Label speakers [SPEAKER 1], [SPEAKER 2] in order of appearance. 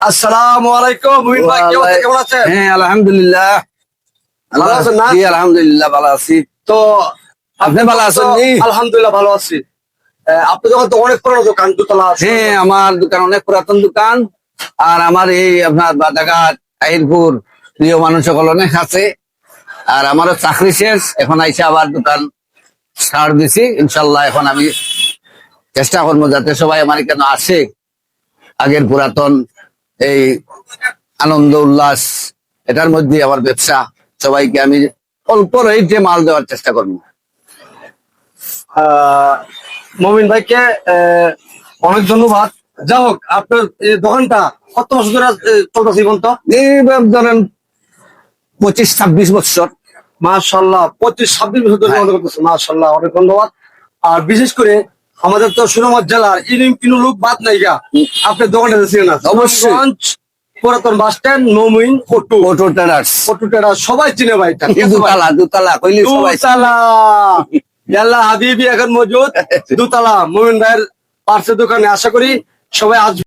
[SPEAKER 1] আসসালামু আলাইকুম মুহিন ভাই কেমন আছেন?
[SPEAKER 2] হ্যাঁ আলহামদুলিল্লাহ।
[SPEAKER 1] ভালো আছেন না?
[SPEAKER 2] জি আলহামদুলিল্লাহ ভালো আছি।
[SPEAKER 1] তো
[SPEAKER 2] আপনি ভালো আছেন
[SPEAKER 1] আলহামদুলিল্লাহ ভালো আছি। আপনি যখন তো অনেক পুরনো দোকান দুতলা
[SPEAKER 2] হ্যাঁ আমার দোকান অনেক পুরাতন দোকান। আর আমার এই আপনার বাদাঘাট আহিরপুর প্রিয় মানুষ সকল অনেক আছে। আর আমারও চাকরি শেষ এখন আইসে আবার দোকান ছাড় দিছি। ইনশাল্লাহ এখন আমি চেষ্টা করব যাতে সবাই আমার কেন আসে। আগের পুরাতন এই আনন্দ উল্লাস এটার মধ্যে আমার ব্যবসা। সবাইকে আমি অল্প রেটে মাল দেওয়ার চেষ্টা করব।
[SPEAKER 1] মমিন ভাইকে অনেক ধন্যবাদ। যা হোক আপনার দোকানটা কত বছর ধরে চলতেছে জীবন তো
[SPEAKER 2] ধরেন পঁচিশ ছাব্বিশ বছর।
[SPEAKER 1] মাশাল্লাহ পঁচিশ ছাব্বিশ বছর ধরে
[SPEAKER 2] হ্যাঁ।
[SPEAKER 1] করতেছে অনেক ধন্যবাদ। আর বিশেষ করে আমাদের তো সুনামত জেলার ইনিম কিনু লোক বাদ নাই গা। আপনি দোকানে দিচ্ছেন না?
[SPEAKER 2] অবশ্যই।
[SPEAKER 1] পুরাতন বাস স্ট্যান্ড নমিন কটু।
[SPEAKER 2] অটো ট্রেডার্স
[SPEAKER 1] কটুটেরা সবাই চিনে ভাই।
[SPEAKER 2] দুতলা দুতলা কইলে সবাই
[SPEAKER 1] দুতলা। ইয়াল্লা হাবিবি এখন মজুদ দুতলা মোমিন ভাইয়ের পার্সের দোকানে আশা করি সবাই আসবে।